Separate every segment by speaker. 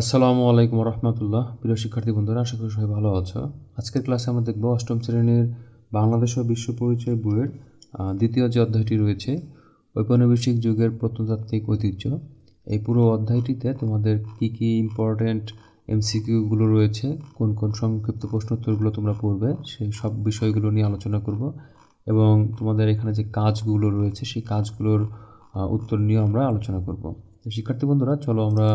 Speaker 1: আসসালামু আলাইকুম রহমতুল্লাহ প্রিয় শিক্ষার্থী বন্ধুরা, আশা করি সবাই ভালো আছো। আজকের ক্লাসে আমরা দেখব অষ্টম শ্রেণির বাংলাদেশ ও বিশ্ব পরিচয় বইয়ের দ্বিতীয় যে অধ্যায়টি রয়েছে, ঔপনিবেশিক যুগের প্রত্নতাত্ত্বিক ঐতিহ্য। এই পুরো অধ্যায়টিতে তোমাদের কি কি ইম্পর্ট্যান্ট এমসিকিউগুলো রয়েছে, কোন কোন সংক্ষিপ্ত প্রশ্নোত্তরগুলো তোমরা পড়বে সেই সব বিষয়গুলো নিয়ে আলোচনা করব। এবং তোমাদের এখানে যে কাজগুলো রয়েছে, সেই কাজগুলোর উত্তর নিয়ে আমরা আলোচনা করব। শিক্ষার্থী বন্ধুরা, চলো আমরা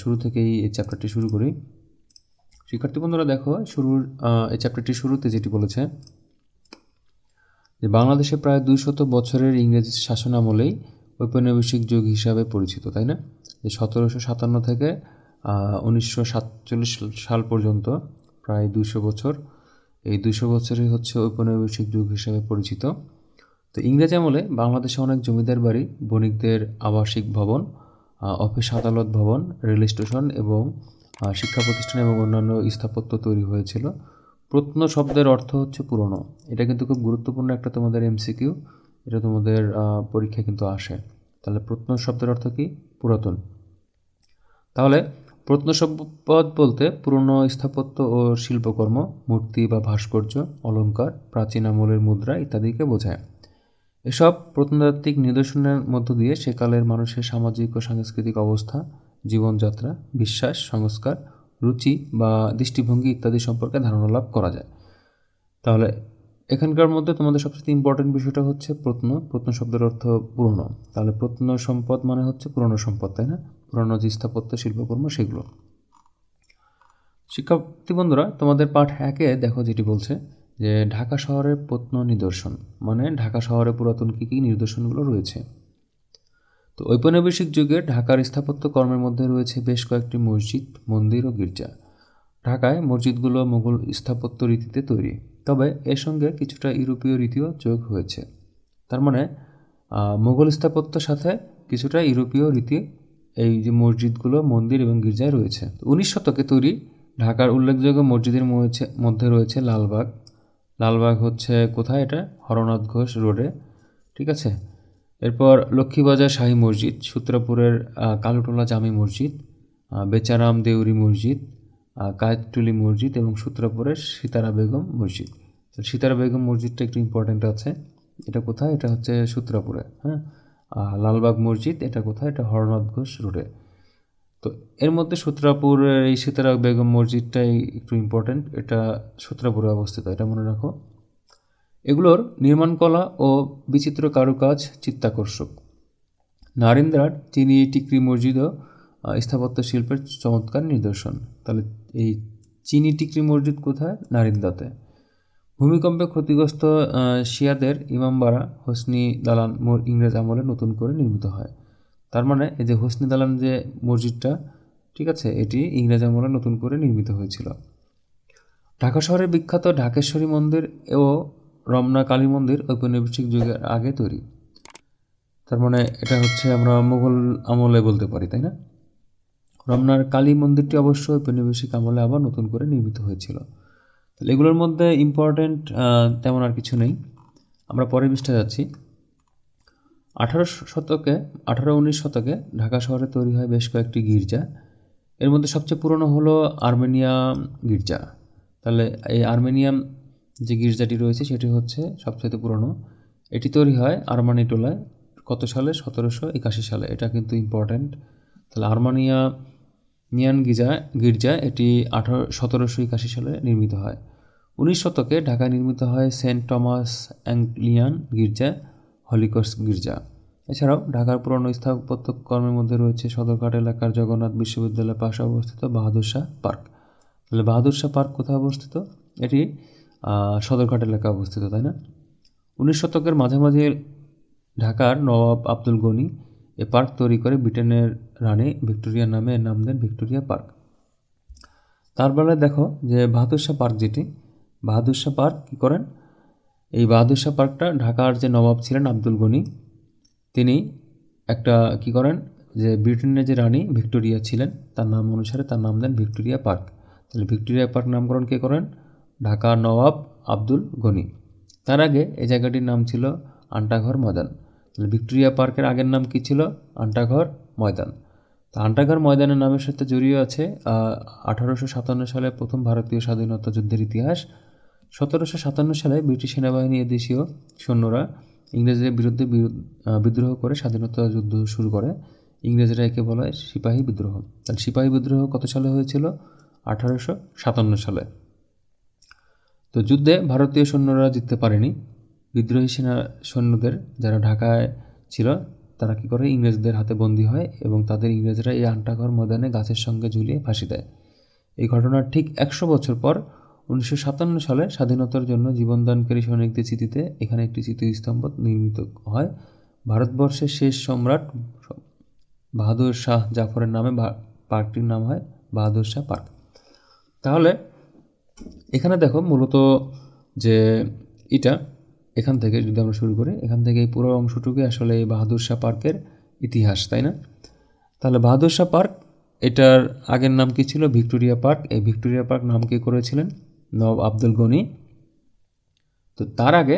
Speaker 1: শুরু থেকেই এই চ্যাপ্টারটি শুরু করি। শিক্ষার্থী বন্ধুরা, দেখো, শুরুর এই চ্যাপ্টারটি শুরুতে যেটি বলেছে যে, বাংলাদেশে প্রায় দুইশত বছরের ইংরেজি শাসনামলেই ঔপনিবেশিক যুগ হিসাবে পরিচিত, তাই না? যে, সতেরোশো সাতান্ন থেকে উনিশশো সাতচল্লিশ সাল পর্যন্ত প্রায় দুশো বছর, এই দুশো বছরই হচ্ছে ঔপনিবেশিক যুগ হিসাবে পরিচিত। তো ইংরেজ আমলে বাংলাদেশে অনেক জমিদার বাড়ি, বণিকদের আবাসিক ভবন অফিস আদালত ভবন, রেল স্টেশন এবং শিক্ষা প্রতিষ্ঠান এবং অন্যান্য স্থাপত্য তৈরি হয়েছিল। প্রত্ন শব্দের অর্থ হচ্ছে পুরনো। এটা কিন্তু খুব গুরুত্বপূর্ণ একটা তোমাদের এমসিকিউ এটা তোমাদের পরীক্ষায় কিন্তু আসে। তাহলে প্রত্ন শব্দের অর্থ কি? পুরাতন। তাহলে প্রত্নসম্পদ বলতে পুরনো স্থাপত্য ও শিল্পকর্ম, মূর্তি বা ভাস্কর্য অলঙ্কার প্রাচীন আমলের মুদ্রা ইত্যাদিকে বোঝায়। এসব প্রত্নতাত্ত্বিক নিদর্শনের মধ্য দিয়ে সেকালের মানুষের সামাজিক ও সাংস্কৃতিক অবস্থা, জীবনযাত্রা, বিশ্বাস, সংস্কার, রুচি বা দৃষ্টিভঙ্গি ইত্যাদি সম্পর্কে ধারণা লাভ করা যায়। তাহলে এখানকার মধ্যে তোমাদের সবচেয়ে ইম্পর্টেন্ট বিষয়টা হচ্ছে প্রত্ন। প্রত্ন শব্দের অর্থ পুরনো। তাহলে প্রত্ন সম্পদ মানে হচ্ছে পুরনো সম্পদ, তাই না? পুরনো যে স্থাপত্য, শিল্পকর্ম, সেগুলো। শিক্ষার্থী বন্ধুরা, তোমাদের পাঠ একে দেখো যেটি বলছে যে ঢাকা শহরের প্রত্ন নিদর্শন মানে ঢাকা শহরে পুরাতন কী কী নিদর্শনগুলো রয়েছে। তো ঔপনিবেশিক যুগে ঢাকার স্থাপত্য কর্মের মধ্যে রয়েছে বেশ কয়েকটি মসজিদ, মন্দির ও গির্জা। ঢাকায় মসজিদগুলো মুঘল স্থাপত্য রীতিতে তৈরি, তবে এর সঙ্গে কিছুটা ইউরোপীয় রীতিও যোগ হয়েছে। তার মানে মুঘল স্থাপত্যের সাথে কিছুটা ইউরোপীয় রীতি এই যে মসজিদগুলো, মন্দির এবং গির্জায় রয়েছে। উনিশ শতকে তৈরি ঢাকার উল্লেখযোগ্য মসজিদের মধ্যে রয়েছে লালবাগ লালবাগ হচ্ছে কোথায় এটা? হরনাথ ঘোষ রোডে। ঠিক আছে? এরপর লক্ষ্মীবাজার শাহী মসজিদ সূত্রাপুরের কালুটোলা জামি মসজিদ বেচারাম দেউরি মসজিদ আহ, কায়েতটুলি মসজিদ এবং সূত্রাপুরের সীতারা বেগম মসজিদ। তো সীতারা বেগম মসজিদটা একটু ইম্পর্ট্যান্ট আছে। এটা কোথায়? এটা হচ্ছে সূত্রাপুরে হ্যাঁ? লালবাগ মসজিদ এটা কোথায়? এটা হরনাথ ঘোষ রোডে। তো এর মধ্যে সূত্রাপুরের এই সীতারা বেগম মসজিদটাই একটু ইম্পর্ট্যান্ট এটা সূত্রাপুরে অবস্থিত, এটা মনে রাখো। এগুলোর নির্মাণকলা ও বিচিত্র কারুকাজ চিত্তাকর্ষক। নারিন্দ্রার চিনি টিকরি মসজিদও স্থাপত্য শিল্পের চমৎকার নিদর্শন। তাহলে এই চিনি টিকরি মসজিদ কোথায়? নারিন্দাতে। ভূমিকম্পে ক্ষতিগ্রস্ত শিয়াদের ইমামবাড়া হোসনি দালান মোর ইংরেজ আমলে নতুন করে নির্মিত হয়। তার মানে এই যে হোসনি দালান যে মসজিদটা, ঠিক আছে, এটি ইংরেজ আমলে নতুন করে নির্মিত হয়েছিল। ঢাকা শহরের বিখ্যাত ঢাকেশ্বরী মন্দির ও রমনা কালী মন্দির ঔপনিবেশিক যুগের আগে তৈরি। তার মানে এটা হচ্ছে আমরা মুঘল আমলে বলতে পারি, তাই না? রমনার কালী মন্দিরটি অবশ্য ঔপনিবেশিক আমলে আবার নতুন করে নির্মিত হয়েছিল। তাহলে এগুলোর মধ্যে ইম্পর্ট্যান্ট তেমন আর কিছু নেই। আমরা পরের পৃষ্ঠায় যাচ্ছি। আঠারো শতকে, আঠারো উনিশ শতকে ঢাকা শহরে তৈরি হয় বেশ কয়েকটি গির্জা। এর মধ্যে সবচেয়ে পুরনো হলো আর্মেনিয়া গির্জা। তাহলে এই আর্মেনিয়াম যে গির্জাটি রয়েছে, সেটি হচ্ছে সবচেয়ে পুরনো। এটি তৈরি হয় আর্মানিটোলায় কত সালে? সতেরোশো একাশি সালে। এটা কিন্তু ইম্পর্ট্যান্ট তাহলে আর্মানিয়া নিয়ান গির্জা গির্জা এটি আঠারো, সতেরোশো একাশি সালে নির্মিত হয়। উনিশ শতকে ঢাকায় নির্মিত হয় সেন্ট টমাস অ্যাংলিয়ান গির্জা। হলিকর্স গির্জা। এছাড়াও ঢাকার পুরনো স্থাপত্য কর্মের মধ্যে রয়েছে সদরঘাট এলাকার জগন্নাথ বিশ্ববিদ্যালয়ের পাশে অবস্থিত বাহাদুর শাহ পার্ক। তাহলে বাহাদুর শাহ পার্ক কোথায় অবস্থিত? এটি সদরঘাট এলাকায় অবস্থিত, তাই না? উনিশ শতকের মাঝামাঝি ঢাকার নবাব আব্দুল গনি এ পার্ক তৈরি করে ব্রিটেনের রানী ভিক্টোরিয়া নামে এর নাম দেন ভিক্টোরিয়া পার্ক। তার বেলায় দেখো যে বাহাদুর শাহ পার্ক যেটি, বাহাদুর শাহ পার্ক কী করেন? এই বাহাদুর শাহ পার্কটা ঢাকার যে নবাব ছিলেন আব্দুল গনি, তিনি একটা কি করেন যে ব্রিটেনের যে রানী ভিক্টোরিয়া ছিলেন, তার নাম অনুসারে তার নাম দেন ভিক্টোরিয়া পার্ক। তাহলে ভিক্টোরিয়া পার্ক নামকরণ কে করেন? ঢাকা নবাব আব্দুল গনি। তার আগে এই জায়গাটির নাম ছিল আন্টাঘর ময়দান। তাহলে ভিক্টোরিয়া পার্কের আগের নাম কি ছিল? আন্টাঘর ময়দান। তা আন্টাঘর ময়দানের নামের সাথে জড়িয়ে আছে আঠারোশো সাতান্ন সালে প্রথম ভারতীয় স্বাধীনতা যুদ্ধের ইতিহাস সতেরোশো সাতান্ন সালে ব্রিটিশ সেনাবাহিনী এদেশীয় সৈন্যরা ইংরেজদের বিরুদ্ধে বিদ্রোহ করে স্বাধীনতা যুদ্ধ শুরু করে। ইংরেজরা একে বলা হয় সিপাহী বিদ্রোহ। তাহলে সিপাহী বিদ্রোহ কত সালে হয়েছিল? আঠারোশো সাতান্ন সালে। তো যুদ্ধে ভারতীয় সৈন্যরা জিততে পারেনি। বিদ্রোহী সেনা, সৈন্যদের যারা ঢাকায় ছিল, তারা কী করে? ইংরেজদের হাতে বন্দী হয় এবং তাদের ইংরেজরা এই আন্টাঘর ময়দানে গাছের সঙ্গে ঝুলিয়ে ফাঁসি দেয়। এই ঘটনার ঠিক একশো বছর পর উনিশশো সাতান্ন সালে স্বাধীনতার জন্য জীবনদানকারী সৈনিকদের স্মৃতিতে এখানে একটি স্মৃতিস্তম্ভ নির্মিত হয়। ভারতবর্ষের শেষ সম্রাট বাহাদুর শাহ জাফরের নামে পার্কটির নাম হয় বাহাদুর শাহ পার্ক। তাহলে এখানে দেখো মূলত যে এটা এখান থেকে যদি আমরা শুরু করি, এখান থেকে এই পুরো অংশটুকুই আসলে এই বাহাদুর শাহ পার্কের ইতিহাস, তাই না? তাহলে বাহাদুর শাহ পার্ক, এটার আগের নাম কি ছিল? Victoria park. এই ভিক্টোরিয়া পার্ক নাম কে করেছিলেন? নবাব আব্দুল গনি। তো তার আগে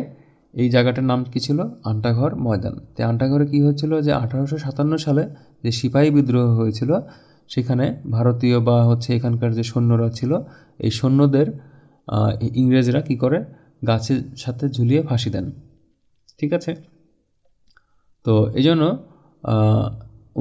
Speaker 1: এই জায়গাটার নাম কি ছিল? আন্টাঘর ময়দান। তো আন্টাঘরে কি হয়েছিল? যে আঠারোশো সাতান্ন সালে যে সিপাহী বিদ্রোহ হয়েছিল, সেখানে ভারতীয় বা হচ্ছে এখানকার যে সৈন্যরা ছিল, এই সৈন্যদের ইংরেজরা কি করে? গাছের সাথে ঝুলিয়ে ফাঁসি দেন। ঠিক আছে? তো এই জন্য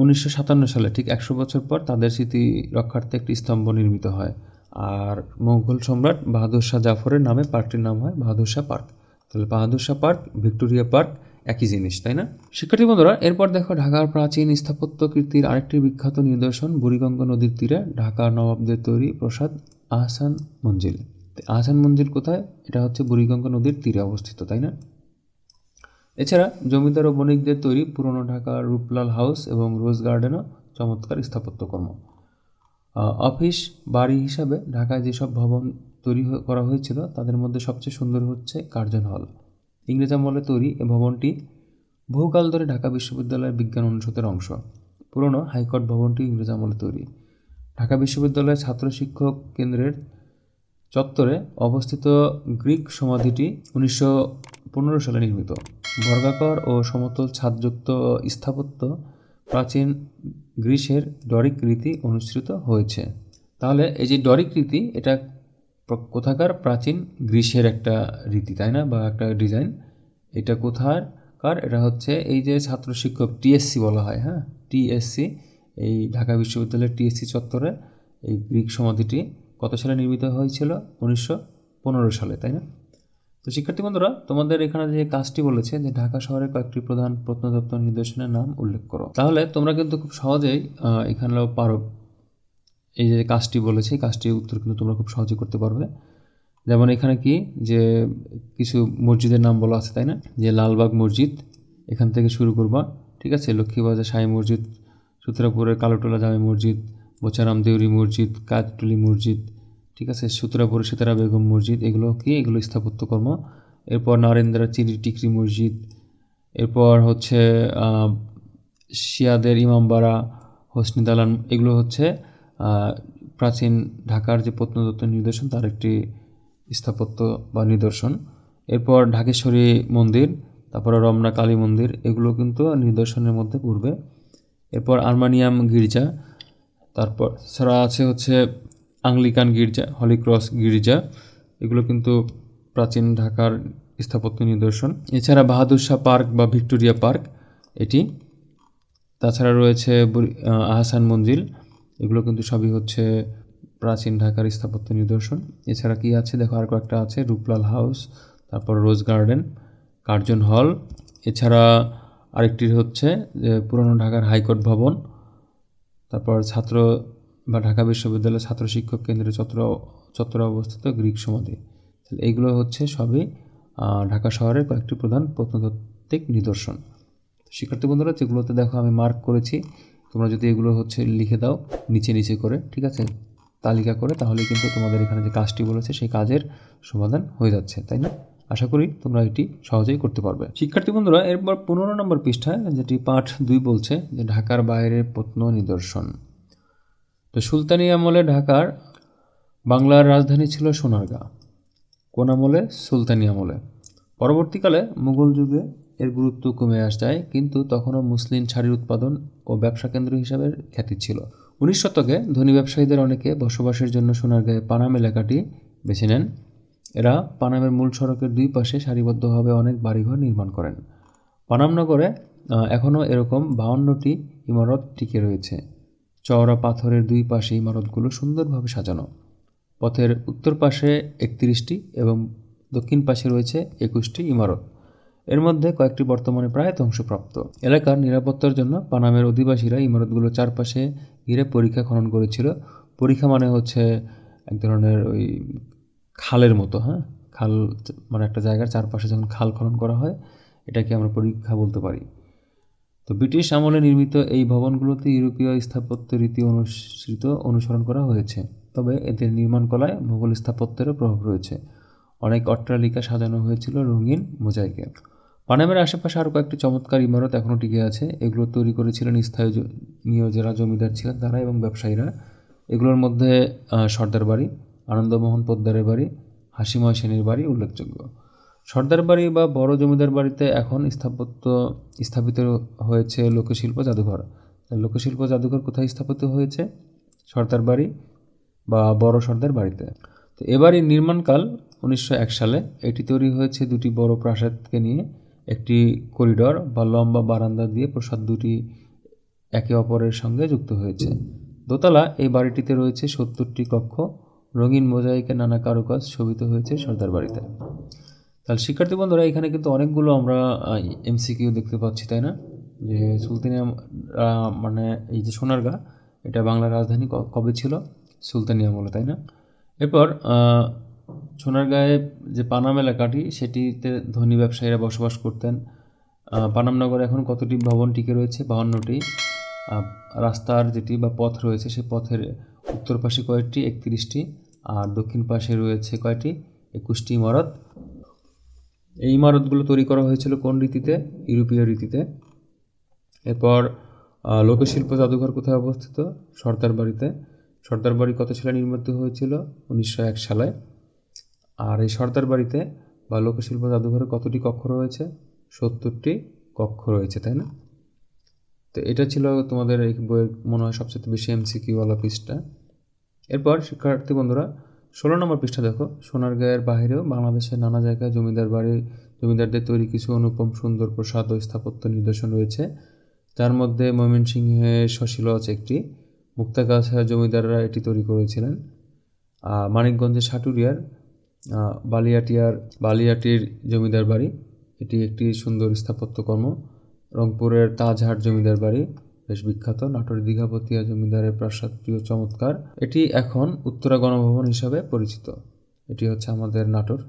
Speaker 1: উনিশশো সাতান্ন সালে, ঠিক একশো বছর পর তাদের স্মৃতি রক্ষার্থে একটি স্তম্ভ নির্মিত হয়। আর মোগল সম্রাট বাহাদুর শাহ জাফরের নামে পার্কটির নাম হয় বাহাদুর শাহ পার্ক। তাহলে Bahadur Shah park, Victoria park একই জিনিস, তাই না? শিক্ষার্থী বন্ধুরা, এরপর দেখো ঢাকার প্রাচীন স্থাপত্য কীর্তির আরেকটি বিখ্যাত নিদর্শন, বুড়িগঙ্গা নদীর তীরে ঢাকা নবাবদের তৈরি প্রসাদ আহসান মঞ্জিল। আহসান মঞ্জিল কোথায়? এটা হচ্ছে বুড়িগঙ্গা নদীর তীরে অবস্থিত, তাই না? এছাড়া জমিদার ও বণিকদের তৈরি পুরনো ঢাকার রূপলাল হাউস এবং রোজ গার্ডেনও চমৎকার স্থাপত্যকর্ম। অফিস, বাড়ি হিসাবে ঢাকায় যেসব ভবন তৈরি করা হয়েছিল, তাদের মধ্যে সবচেয়ে সুন্দর হচ্ছে কার্জন হল। ইংরেজ আমলে তৈরি এ ভবনটি বহুকাল ধরে ঢাকা বিশ্ববিদ্যালয়ের বিজ্ঞান অনুষদের অংশ। পুরনো হাইকোর্ট ভবনটি ইংরেজ আমলে তৈরি। ঢাকা বিশ্ববিদ্যালয়ের ছাত্র শিক্ষক কেন্দ্রের চত্বরে অবস্থিত গ্রিক সমাধিটি উনিশশো পনেরো সালে নির্মিত। বর্গাকার ও সমতল ছাদযুক্ত স্থাপত্য প্রাচীন গ্রীসের ডরিক রীতি অনুসৃত হয়েছে। তাহলে এই যে ডরিক রীতি, এটা কোথাকার প্রাচীন গ্রীসের একটা রীতি, তাই না? বা একটা ডিজাইন। এটা কোথার কার এটা হচ্ছে এই যে ছাত্র শিক্ষক টিএসসি বলা হয় হ্যাঁ? টিএসসি এই ঢাকা বিশ্ববিদ্যালয়ের টিএসসি চত্বরে এই গ্রিক সমাধিটি কত সালে নির্মিত হয়েছিল? উনিশশো পনেরো সালে, তাই না? তো শিক্ষার্থী বন্ধুরা, তোমাদের এখানে যে কাজটি বলেছে যে ঢাকা শহরের কয়েকটি প্রধান প্রত্নতত্ত্ব নিদর্শনের নাম উল্লেখ করো। তাহলে তোমরা কিন্তু খুব সহজেই এখানেও পারো। এই যে কাজটি বলেছে কাজটির উত্তর কিন্তু তোমরা খুব সহজে করতে পারবে। যেমন এখানে কি? যে কিছু মসজিদের নাম বলা আছে, তাই না? যে লালবাগ মসজিদ, এখান থেকে শুরু করবা, ঠিক আছে? লক্ষ্মীবাজার সাই মসজিদ, সুতরাপুরের কালোটোলা জামে মসজিদ বোচারাম দেউরি মসজিদ কাজটুলি মসজিদ ঠিক আছে? সুতরাপুরের সীতারা বেগম মসজিদ, এগুলো কি? এগুলো স্থাপত্যকর্ম এরপর নারেন্দ্রা চিনি টিকরি মসজিদ, এরপর হচ্ছে শিয়াদের ইমামবাড়া হোসনি দালান, এগুলো হচ্ছে প্রাচীন ঢাকার যে প্রত্নতত্ত্ব নিদর্শন, তার একটি স্থাপত্য বা নিদর্শন। এরপর ঢাকেশ্বরী মন্দির, তারপরে রমনা কালী মন্দির, এগুলো কিন্তু নিদর্শনের মধ্যে পড়বে। এরপর আর্মানিয়াম গির্জা, তারপর, ছাড়া আছে হচ্ছে আংলিকান গির্জা হলিক্রস গির্জা, এগুলো কিন্তু প্রাচীন ঢাকার স্থাপত্য নিদর্শন। এছাড়া বাহাদুর শাহ পার্ক বা ভিক্টোরিয়া পার্ক, এটি। তাছাড়া রয়েছে আহসান মঞ্জিল, এগুলো কিন্তু সবই হচ্ছে প্রাচীন ঢাকার স্থাপত্য নিদর্শন। এছাড়া কি আছে? দেখো, আর কয়েকটা আছে। রূপলাল হাউস, তারপর রোজ গার্ডেন, কার্জন হল। এছাড়া আরেকটি হচ্ছে, যে পুরনো ঢাকার হাইকোর্ট ভবন, তারপর ছাত্র বা ঢাকা বিশ্ববিদ্যালয়ের ছাত্র শিক্ষক কেন্দ্রের চত্বর চত্বরে অবস্থিত গ্রিক সমাধি। তাহলে এইগুলো হচ্ছে সবই ঢাকা শহরের কয়েকটি প্রধান প্রত্নতাত্ত্বিক নিদর্শন। শিক্ষার্থী বন্ধুরা, যেগুলোতে দেখো আমি মার্ক করেছি, তোমরা যদি এগুলো হচ্ছে লিখে দাও নিচে নিচে করে, ঠিক আছে? তালিকা করে তাহলে কিন্তু তোমাদের এখানে যে কাজটি বলেছে, সেই কাজের সমাধান হয়ে যাচ্ছে, তাই না? আশা করি তোমরা এটি সহজেই করতে পারবে। শিক্ষার্থী বন্ধুরা, এরপর পনেরো নম্বর পৃষ্ঠায় যেটি পাঠ দুই বলছে, যে ঢাকার বাইরের প্রত্ন নিদর্শন তো সুলতানি আমলে ঢাকার বাংলার রাজধানী ছিল সোনারগাঁ। কোন আমলে? সুলতানি আমলে। পরবর্তীকালে মুঘল যুগে এর গুরুত্ব কমে আস যায় কিন্তু তখনও মুসলিম শাড়ির উৎপাদন ও ব্যবসা কেন্দ্র হিসাবে খ্যাতি ছিল। উনিশ শতকে ধনী ব্যবসায়ীদের অনেকে বসবাসের জন্য সোনারগাঁয়ে পানাম এলাকাটি বেছে নেন। এরা পানামের মূল সড়কের দুই পাশে সারিবদ্ধভাবে অনেক বাড়িঘর নির্মাণ করেন। পানাম নগরে এখনও এরকম বাউন্নটি ইমারত টিকে রয়েছে। চওড়া পাথরের দুই পাশে ইমারতগুলো সুন্দরভাবে সাজানো। পথের উত্তর পাশে একত্রিশটি এবং দক্ষিণ পাশে রয়েছে একুশটি ইমারত। এর মধ্যে কয়েকটি বর্তমানে প্রায় ধ্বংসপ্রাপ্ত। এলাকার নিরাপত্তার জন্য পানামের অধিবাসীরা ইমারতগুলোর চারপাশে ঘিরে পরীক্ষা খনন করেছিল। পরীক্ষা মানে হচ্ছে এক ধরনের ওই খালের মতো হ্যাঁ? খাল মানে একটা জায়গার চারপাশে যখন খাল খনন করা হয়, এটাকে আমরা পরীক্ষা বলতে পারি। তো ব্রিটিশ আমলে নির্মিত এই ভবনগুলোতে ইউরোপীয় স্থাপত্য রীতি অনুসৃত অনুসরণ করা হয়েছে। তবে এদের নির্মাণ কলায় মুঘল স্থাপত্যেরও প্রভাব রয়েছে। অনেক অট্টালিকা সাজানো হয়েছিল রঙিন মোজাইকে। পানামের আশেপাশে আরও কয়েকটি চমৎকার ইমারত এখনও টিকে আছে। এগুলো তৈরি করেছিলেন স্থানীয় যারা জমিদার ছিলেন তারা এবং ব্যবসায়ীরা। এগুলোর মধ্যে সর্দার বাড়ি, আনন্দমোহন পোদ্দারের বাড়ি, হাসিময় সেনের বাড়ি উল্লেখযোগ্য। সর্দার বাড়ি বা বড় জমিদার বাড়িতে এখন স্থাপত্য স্থাপিত হয়েছে লোকশিল্প জাদুঘর। লোকশিল্প জাদুঘর কোথায় স্থাপিত হয়েছে? সর্দার বাড়ি বা বড় সর্দার বাড়িতে। তো এবারই নির্মাণকাল উনিশশো এক সালে। এটি তৈরি হয়েছে দুটি বড় প্রাসাদকে নিয়ে। একটি করিডর বা লম্বা বারান্দা দিয়ে প্রাসাদ দুটি একে অপরের সঙ্গে যুক্ত হয়েছে। দোতলা এই বাড়িটিতে রয়েছে সত্তরটি কক্ষ। রঙিন মোজাইকে নানা কারুকাজ শোভিত হয়েছে সর্দার বাড়িতে। তাহলে শিক্ষার্থী বন্ধুরা এখানে কিন্তু অনেকগুলো আমরা এমসিকিউ দেখতে পাচ্ছি তাই না? যে সুলতানিয়া মানে এই যে সোনারগাঁ এটা বাংলার রাজধানী কবে ছিল? সুলতানি আমলে তাই না? এরপর সোনারগাঁয়ে যে পানাম এলাকাটি সেটিতে ধনী ব্যবসায়ীরা বসবাস করতেন। আহ, পানাম নগরে এখন কতটি ভবন টিকে রয়েছে? বাহান্নটি। রাস্তার যেটি বা পথ রয়েছে সে পথের উত্তর পাশে কয়েকটি একত্রিশটি। আর দক্ষিণ পাশে রয়েছে কয়টি? একুশটি ইমারত। এই ইমারতগুলো তৈরি করা হয়েছিল কোন রীতিতে? ইউরোপীয় রীতিতে। এরপর লোকশিল্প জাদুঘর কোথায় অবস্থিত? সর্দার বাড়িতে। সর্দার বাড়ি কত সালে নির্মিত হয়েছিল? উনিশশো এক সালে। আর এই সর্দার বাড়িতে বা লোকশিল্প জাদুঘরে কতটি কক্ষ রয়েছে? সত্তরটি কক্ষ রয়েছে, তাই না? তো এটা ছিল তোমাদের এই বইয়ের মনে হয় সবচেয়ে বেশি এমসিকিউওয়ালা পৃষ্ঠা। এরপর, শিক্ষার্থী বন্ধুরা ষোলো নম্বর পৃষ্ঠা দেখো। সোনারগাঁয়ের বাইরেও বাংলাদেশের নানা জায়গায় জমিদার বাড়ি, জমিদারদের তৈরি কিছু অনুপম সুন্দর প্রসাদ ও স্থাপত্য নিদর্শন রয়েছে। যার মধ্যে ময়মনসিংহের শশীলজ একটি। মুক্তাগাছা জমিদাররা এটি তৈরি করেছিলেন। মানিকগঞ্জের সাটুরিয়ার বালিয়াটিয়ার, বালিয়াটির জমিদার বাড়ি। এটি একটি সুন্দর স্থাপত্যকর্ম। রংপুরের তাজহাট জমিদার বাড়ি। বেশ বিখ্যাত নাটোরের দীঘাপতিয়া জমিদারের প্রাসাদটিও চমৎকার। এটি এখন উত্তরা গণভবন হিসাবে পরিচিত। এটি হচ্ছে আমাদের নাটোর।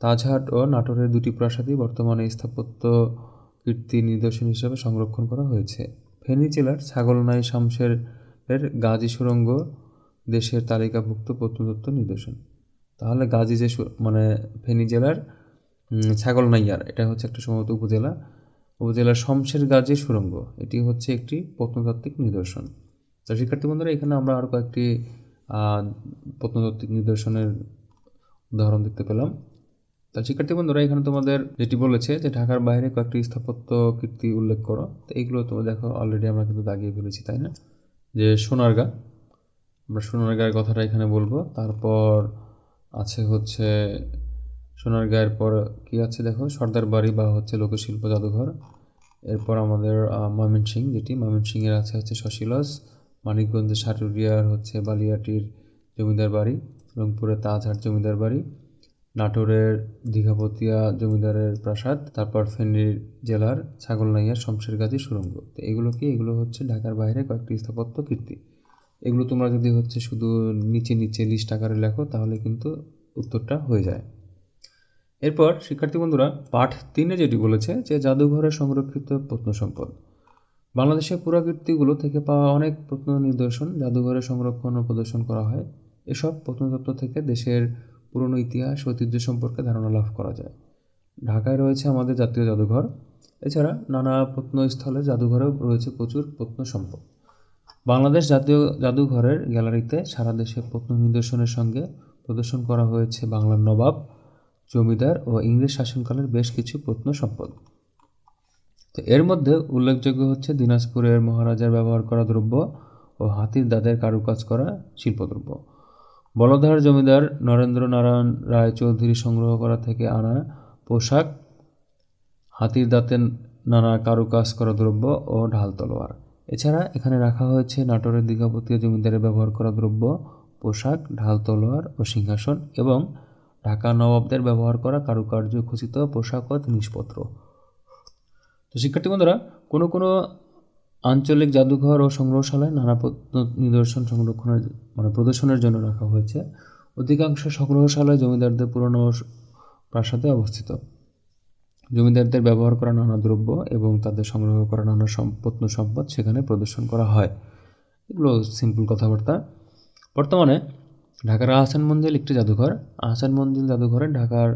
Speaker 1: তাজহাট ও নাটোরের দুটি প্রাসাদই বর্তমানে স্থাপত্য কীর্তি নিদর্শন হিসাবে সংরক্ষণ করা হয়েছে। ফেনী জেলার ছাগলনাই শামসের এর গাজী সুরঙ্গ দেশের তালিকাভুক্ত প্রত্নতত্ত্ব নিদর্শন। তাহলে গাজী যে মানে ফেনী জেলার ছাগলনাইয়ার, এটা হচ্ছে একটা সম্ভবত উপজেলা। উপজেলার শমশের গাজী সুরঙ্গ। এটি হচ্ছে একটি প্রত্নতাত্ত্বিক নিদর্শন। তো শিক্ষার্থী বন্ধুরা, এখানে আমরা আরও কয়েকটি প্রত্নতাত্ত্বিক নিদর্শনের উদাহরণ দেখতে পেলাম। তা শিক্ষার্থী বন্ধুরা, এখানে তোমাদের যেটি বলেছে যে ঢাকার বাইরে কয়েকটি স্থাপত্য কীর্তি উল্লেখ করো। তো এইগুলো তোমরা দেখো অলরেডি আমরা কিন্তু দাগিয়ে ফেলেছি, তাই না? যে সোনারগাঁ, আমরা সোনারগাঁয়ের কথাটা এখানে বলব। তারপর আছে হচ্ছে সোনারগাঁয়ের পর কি আছে দেখো? সর্দার বাড়ি বা হচ্ছে লোকশিল্প জাদুঘর। এরপর আমাদের ময়মনসিং যেটি। ময়মনসিংয়ের আছে হচ্ছে শশীলজ মানিকগঞ্জের সাটুরিয়ার হচ্ছে বালিয়াটির জমিদার বাড়ি রংপুরের তাজহাট জমিদার বাড়ি, নাটোরের দীঘাপতিয়া জমিদারের প্রাসাদ, তারপর ফেনীর জেলার ছাগলনাইয়ার শমশেরগাজী সুরঙ্গ। তো এগুলো কি? এগুলো হচ্ছে ঢাকার বাইরে কয়েকটি স্থাপত্য কীর্তি। এগুলো তোমরা যদি হচ্ছে শুধু নিচে নিচে লিস্ট আকারে লেখো, তাহলে কিন্তু উত্তরটা হয়ে যায়। এরপর শিক্ষার্থী বন্ধুরা পাঠ তিনে যেটি বলেছে যে জাদুঘরে সংরক্ষিত প্রত্ন সম্পদ বাংলাদেশের পুরাকীর্তিগুলো থেকে পাওয়া অনেক প্রত্ন নিদর্শন জাদুঘরে সংরক্ষণ ও প্রদর্শন করা হয়। এসব প্রত্নতত্ত্ব থেকে দেশের পুরনো ইতিহাস, ঐতিহ্য সম্পর্কে ধারণা লাভ করা যায়। ঢাকায় রয়েছে আমাদের জাতীয় জাদুঘর। এছাড়া নানা প্রত্নস্থলে জাদুঘরেও রয়েছে প্রচুর প্রত্ন সম্পদ বাংলাদেশ জাতীয় জাদুঘরের গ্যালারিতে সারা দেশে প্রত্ন নিদর্শনের সঙ্গে প্রদর্শন করা হয়েছে বাংলার নবাব। জমিদার ও ইংরেজ শাসনকালের বেশ কিছু প্রত্ন সম্পদ। তো এর মধ্যে উল্লেখযোগ্য হচ্ছে দিনাজপুরের মহারাজার ব্যবহার করা দ্রব্য ও হাতির দাঁতের কারুকাজ করা শিল্পদ্রব্য। বলধার জমিদার নরেন্দ্র নারায়ণ রায় চৌধুরী সংগ্রহ করা থেকে আনা পোশাক, হাতির দাঁতের নানা কারুকাজ করা দ্রব্য ও ঢাল তলোয়ার। এছাড়া এখানে রাখা হয়েছে নাটোরের দীঘাপতীয় জমিদারের ব্যবহার করা দ্রব্য, পোশাক, ঢাল তলোয়ার ও সিংহাসন এবং ঢাকা নবাবদের ব্যবহার করা কারুকার্য খচিত পোশাক ও জিনিসপত্র। তো শিক্ষার্থী বন্ধুরা, কোনো কোনো আঞ্চলিক জাদুঘর ও সংগ্রহশালায় নানা নিদর্শন সংরক্ষণের মানে প্রদর্শনের জন্য রাখা হয়েছে। অধিকাংশ সংগ্রহশালায় জমিদারদের পুরনো প্রাসাদে অবস্থিত। জমিদারদের ব্যবহার করা নানা দ্রব্য এবং তাদের সংগ্রহ করা নানা সম- প্রত্ন সম্পদ সেখানে প্রদর্শন করা হয়। এগুলো সিম্পল কথাবার্তা। বর্তমানে ঢাকার আহসান মঞ্জিল একটি জাদুঘর। আহসান মঞ্জিল জাদুঘরে ঢাকার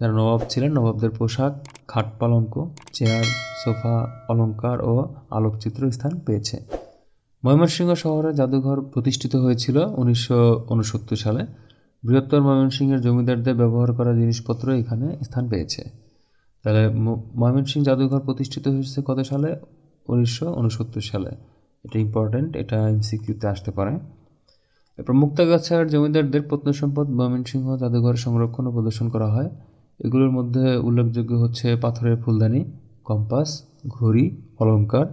Speaker 1: যারা নবাব ছিলেন, নবাবদের পোশাক, খাট পালঙ্ক, চেয়ার, সোফা, অলংকার ও আলোকচিত্র স্থান পেয়েছে। ময়মনসিংহ শহরে জাদুঘর প্রতিষ্ঠিত হয়েছিল উনিশশো উনসত্তর সালে। বৃহত্তর ময়মনসিংহের জমিদারদের ব্যবহার করা জিনিসপত্র এখানে স্থান পেয়েছে। তাহলে ময়মনসিংহ জাদুঘর প্রতিষ্ঠিত হয়েছে কত সালে? উনিশশো উনসত্তর সালে। এটা ইম্পর্ট্যান্ট এটা এমসিকিউতে আসতে পারে। এরপর মুক্তাগাছার জমিদারদের প্রত্নসম্পদ, ময়মনসিংহ জাদুঘর সংরক্ষণ ও প্রদর্শন করা হয়। এগুলোর মধ্যে উল্লেখযোগ্য হচ্ছে পাথরের ফুলদানি, কম্পাস, ঘড়ি, অলংকার,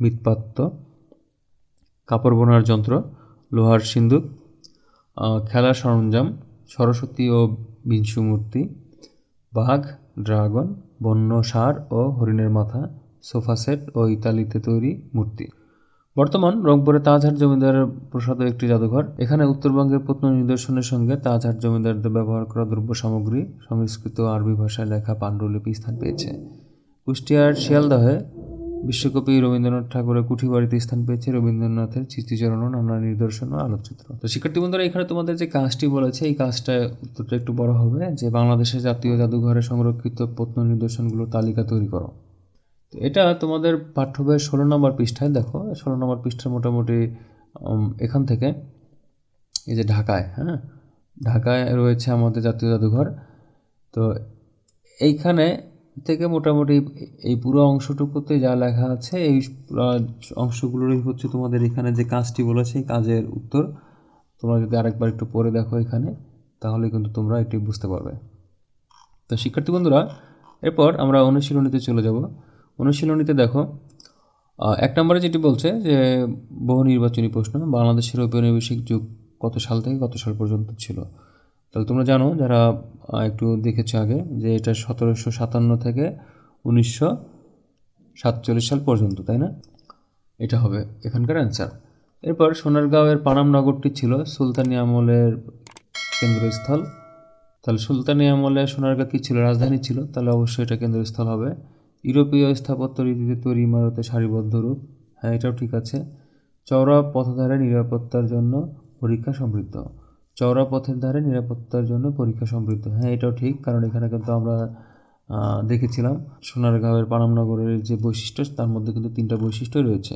Speaker 1: মৃৎপাত্র, কাপড় বোনার যন্ত্র, লোহার সিন্দুক খেলার সরঞ্জাম, সরস্বতী ও বিংশু মূর্তি, বাঘ, ড্রাগন, বন্য ষাঁড় ও হরিণের মাথা, সোফা সেট ও ইতালিতে তৈরি মূর্তি। বর্তমান রংপুরে তাজহাট জমিদার প্রসাদ একটি জাদুঘর। এখানে উত্তরবঙ্গের প্রত্ন নিদর্শনের সঙ্গে তাজহাট জমিদারদের ব্যবহার করা দ্রব্য সামগ্রী, সংস্কৃত আরবি ভাষায় লেখা পাণ্ডুলিপি স্থান পেয়েছে। কুষ্টিয়ার শিয়ালদহে বিশ্বকবি রবীন্দ্রনাথ ঠাকুরের কুঠি বাড়িতে স্থান পেয়েছে রবীন্দ্রনাথের স্মৃতিচরণ ও নানা নিদর্শন ও আলোকচিত্র। তো শিক্ষার্থী বন্ধুরা, এখানে তোমাদের যে কাজটি বলেছে, এই কাজটা উত্তরটা একটু বড় হবে। যে বাংলাদেশের জাতীয় জাদুঘরে সংরক্ষিত প্রত্ন নিদর্শনগুলোর তালিকা তৈরি করো। এটা তোমাদের পাঠ্য বইয়ের ষোলো নম্বর পৃষ্ঠায়, দেখো, ষোলো নম্বর পৃষ্ঠা মোটামুটি এখান থেকে, এই যে ঢাকায় হ্যাঁ? ঢাকায় রয়েছে আমাদের জাতীয় জাদুঘর। তো এইখানে থেকে মোটামুটি এই পুরো অংশটুকুতে যা লেখা আছে, এই অংশগুলোরই হচ্ছে তোমাদের এখানে যে কাজটি বলেছে কাজের উত্তর। তোমরা যদি আরেকবার একটু পড়ে দেখো এখানে, তাহলে কিন্তু তোমরা এটি বুঝতে পারবে। তো শিক্ষার্থী বন্ধুরা, এরপর আমরা অনুশীলনীতে চলে যাব। অনুশীলনীতে দেখো এক নম্বরে যেটি বলছে যে বহু নির্বাচনী প্রশ্ন, বাংলাদেশের ঔপনিবেশিক যুগ কত সাল থেকে কত সাল পর্যন্ত ছিল? তাহলে তোমরা জানো, যারা একটু দেখেছ আগে, যে এটা সতেরোশো সাতান্ন থেকে উনিশশো সাতচল্লিশ সাল পর্যন্ত, তাই না? এটা হবে এখানকার অ্যান্সার এরপর সোনারগাঁওয়ের পানাম নগরটি ছিল সুলতানি আমলের কেন্দ্রস্থল। তাহলে সুলতানি আমলে সোনারগাঁ কী ছিল? রাজধানী ছিল। তাহলে অবশ্যই এটা কেন্দ্রস্থল হবে। ইউরোপীয় স্থাপত্য রীতিতে তৈরি ইমারতে সারিবদ্ধ রূপ। হ্যাঁ এটাও ঠিক আছে। চওড়া পথধারে নিরাপত্তার জন্য পরীক্ষা সমৃদ্ধ। চওড়া পথের ধারে নিরাপত্তার জন্য পরীক্ষা সমৃদ্ধ। হ্যাঁ এটাও ঠিক, কারণ এখানে কিন্তু আমরা দেখেছিলাম সোনারগাঁওয়ের পানামনগরের যে বৈশিষ্ট্য, তার মধ্যে কিন্তু তিনটা বৈশিষ্ট্যই রয়েছে।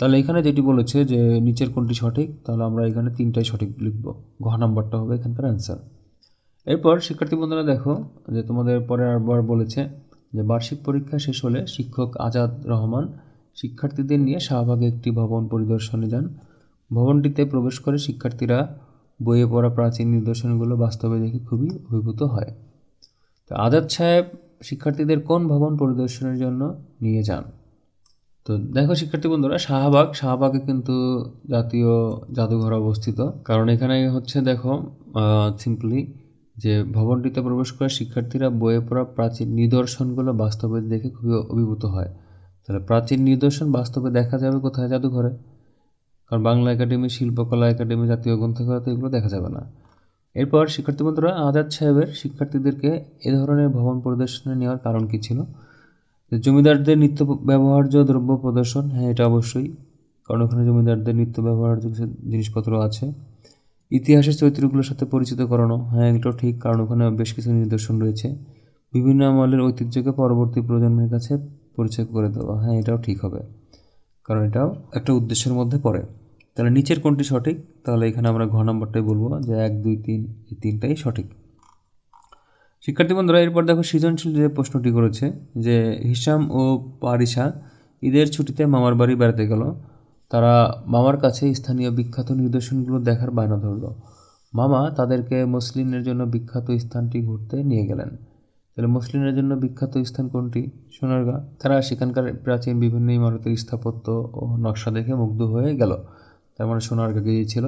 Speaker 1: তাহলে এখানে যেটি বলেছে যে নিচের কোনটি সঠিক, তাহলে আমরা এখানে তিনটাই সঠিক লিখব। ঘ নাম্বারটা হবে এখানকার অ্যান্সার এরপর শিক্ষার্থী বন্ধুরা দেখো যে তোমাদের পরে আরবার বলেছে যে বার্ষিক পরীক্ষা শেষ হলে শিক্ষক আজাদ রহমান শিক্ষার্থীদের নিয়ে শাহবাগে একটি ভবন পরিদর্শনে যান। ভবনটিতে প্রবেশ করে শিক্ষার্থীরা বইয়ে পড়া প্রাচীন নিদর্শনগুলো বাস্তবে দেখে খুবই অভিভূত হয়। তো আজাদ সাহেব শিক্ষার্থীদের কোন ভবন পরিদর্শনের জন্য নিয়ে যান? তো দেখো শিক্ষার্থী বন্ধুরা, শাহবাগ, শাহবাগে কিন্তু জাতীয় জাদুঘর অবস্থিত। কারণ এখানে হচ্ছে দেখো সিম্পলি যে ভবনটিতে প্রবেশ করে শিক্ষার্থীরা বইয়ে পড়া প্রাচীন নিদর্শনগুলো বাস্তবে দেখে খুবই অভিভূত হয়। তাহলে প্রাচীন নিদর্শন বাস্তবে দেখা যাবে কোথায় জাদুঘরে? কারণ বাংলা একাডেমি, শিল্পকলা একাডেমি, জাতীয় গ্রন্থাগারে এগুলো দেখা যাবে না। এরপর শিক্ষার্থী বন্ধুরা, আজাদ সাহেবের শিক্ষার্থীদেরকে এ ধরনের ভবন পরিদর্শনে নেওয়ার কারণ কী ছিল? যে জমিদারদের নিত্য ব্যবহার্য দ্রব্য প্রদর্শন হ্যাঁ এটা অবশ্যই। কারণ ওখানে জমিদারদের নিত্য ব্যবহার্য জিনিসপত্র আছে। ইতিহাসের চরিত্রগুলোর সাথে পরিচিত করানো হ্যাঁ এটাও ঠিক, কারণ ওখানে বেশ কিছু নিদর্শন রয়েছে। বিভিন্ন আমলের ঐতিহ্যকে পরবর্তী প্রজন্মের কাছে পরিচয় করে দেওয়া হ্যাঁ এটাও ঠিক হবে। কারণ এটাও একটা উদ্দেশ্যের মধ্যে পড়ে। তাহলে নিচের কোনটি সঠিক? তাহলে এখানে আমরা ঘ নম্বরটাই বলব যে এক, দুই, তিন, এই তিনটাই সঠিক। শিক্ষার্থী বন্ধুরা, এরপর দেখো সৃজনশীল যে প্রশ্নটি করেছে যে হিসাম ও পারিসা ঈদের ছুটিতে মামার বাড়ি বেড়াতে গেল। তারা মামার কাছে স্থানীয় বিখ্যাত নিদর্শনগুলো দেখার বায়না ধরলো। মামা তাদেরকে মুসলিমের জন্য বিখ্যাত স্থানটি ঘুরতে নিয়ে গেলেন। তাহলে মুসলিমের জন্য বিখ্যাত স্থান কোনটি? সোনারগাঁ। তারা সেখানকার প্রাচীন বিভিন্ন ইমারতের স্থাপত্য ও নকশা দেখে মুগ্ধ হয়ে গেল। তার মানে সোনারগাঁ গিয়েছিল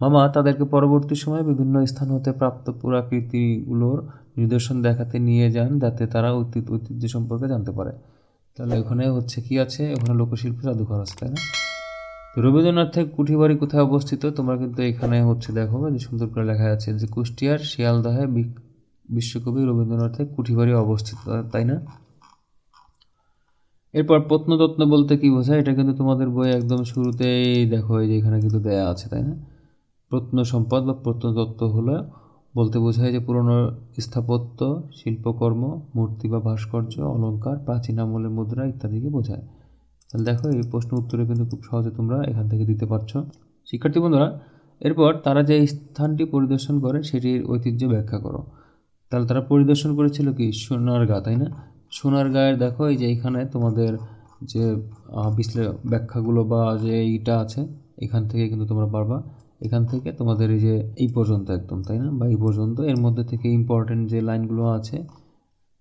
Speaker 1: মামা তাদেরকে পরবর্তী সময়ে বিভিন্ন স্থান হতে প্রাপ্ত পুরাকৃতিগুলোর নিদর্শন দেখাতে নিয়ে যান যাতে তারা ঐতিহ্য সম্পর্কে জানতে পারে। তাহলে ওখানে হচ্ছে কি আছে? ওখানে লোকশিল্প জাদুঘর আছে, তাই না? তো রবীন্দ্রনাথের কুঠিবাড়ি কোথায় অবস্থিত? তোমরা কিন্তু এখানে হচ্ছে দেখো, যে সুন্দর করে লেখা আছে যে কুষ্টিয়ার শিয়ালদহে বিশ্বকবি রবীন্দ্রনাথের কুঠিবাড়ি অবস্থিত, তাই না? এরপর প্রত্নতত্ন বলতে কি বোঝায়? এটা কিন্তু তোমাদের বই একদম শুরুতেই দেখো, এই যে এখানে কিন্তু দেয়া আছে, তাই না? প্রত্ন সম্পদ বা প্রত্নতত্ত্ব হলো বলতে বোঝায় যে পুরনো স্থাপত্য, শিল্পকর্ম, মূর্তি বা ভাস্কর্য, অলংকার, প্রাচীন আমলের মুদ্রা ইত্যাদিকে বোঝায়। তাহলে দেখো এই প্রশ্ন উত্তরে কিন্তু খুব সহজে তোমরা এখান থেকে দিতে পারছ। শিক্ষার্থী বন্ধুরা, এরপর তারা যে স্থানটি পরিদর্শন করে সেটির ঐতিহ্য ব্যাখ্যা করো। তাহলে তারা পরিদর্শন করেছিল কি? সোনারগাঁ, তাই না? সোনারগাঁয়ের দেখো এই যে এখানে তোমাদের যে বিশ্লে ব্যাখ্যাগুলো বা যে এইটা আছে, এখান থেকে কিন্তু তোমরা পারবা। এখান থেকে তোমাদের এই যে এই পর্যন্ত একদম, তাই না? বা এই পর্যন্ত। এর মধ্যে থেকে ইম্পর্টেন্ট যে লাইনগুলো আছে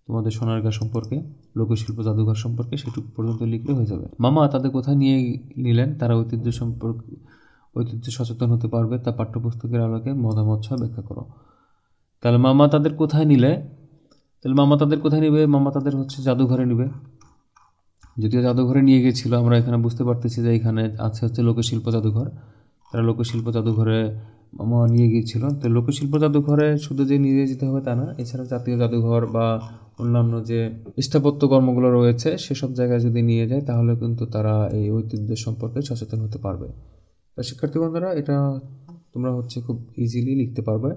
Speaker 1: তোমাদের সোনারগাঁ সম্পর্কে, লোকশিল্প জাদুঘর সম্পর্কে সেটুকু পর্যন্ত লিখলে হয়ে যাবে। মামা তাদের কোথায় নিয়ে নিলেন? তারা ঐতিহ্য সম্পর্কে, ঐতিহ্য সচেতন হতে পারবে, তা পাঠ্যপুস্তকের আলোকে মতামত সহ ব্যাখ্যা করো। তাহলে মামা তাদের কোথায় নিলে? তাহলে মামা তাদের কোথায় নেবে? মামা তাদের হচ্ছে জাদুঘরে নেবে। যদিও জাদুঘরে নিয়ে গেছিল, আমরা এখানে বুঝতে পারতেছি যে এখানে আছে হচ্ছে লোকশিল্প জাদুঘর। তারা লোকশিল্প জাদুঘরে নিয়ে গিয়েছিল। তো লোকশিল্প জাদুঘরে শুধু যে নিয়ে যেতে হবে তা না এছাড়া জাতীয় জাদুঘর বা অন্যান্য যে স্থাপত্য কর্মগুলো রয়েছে, সেসব জায়গায় যদি নিয়ে যায়, তাহলে কিন্তু তারা এই ঐতিহ্য সম্পর্কে সচেতন হতে পারবে। তো শিক্ষার্থী বন্ধুরা, এটা তোমরা হচ্ছে খুব ইজিলি লিখতে পারবে।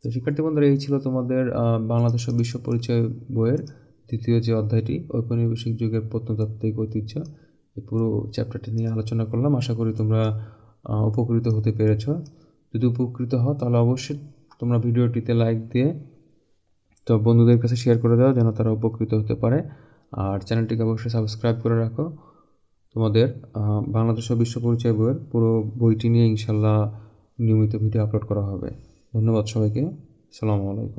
Speaker 1: তো শিক্ষার্থী বন্ধুরা, এই ছিল তোমাদের বাংলাদেশ বিশ্ব পরিচয় বইয়ের দ্বিতীয় যে অধ্যায়টি, ঔপনিবেশিক যুগের প্রত্নতাত্ত্বিক ঐতিহ্য। এই পুরো চ্যাপ্টারটি নিয়ে আলোচনা করলাম। আশা করি তোমরা উপকৃত হতে পেরেছ। যদি উপকৃত হও, তাহলে অবশ্যই তোমরা ভিডিওটিতে লাইক দিয়ে তো বন্ধুদের কাছে শেয়ার করে দাও, যেন তারা উপকৃত হতে পারে। আর চ্যানেলটিকে অবশ্যই সাবস্ক্রাইব করে রাখো। তোমাদের বাংলাদেশ ও বিশ্ব পরিচয় বইয়ের পুরো বইটি নিয়ে ইনশাল্লাহ নিয়মিত ভিডিও আপলোড করা হবে। ধন্যবাদ সবাইকে। সালামু আলাইকুম।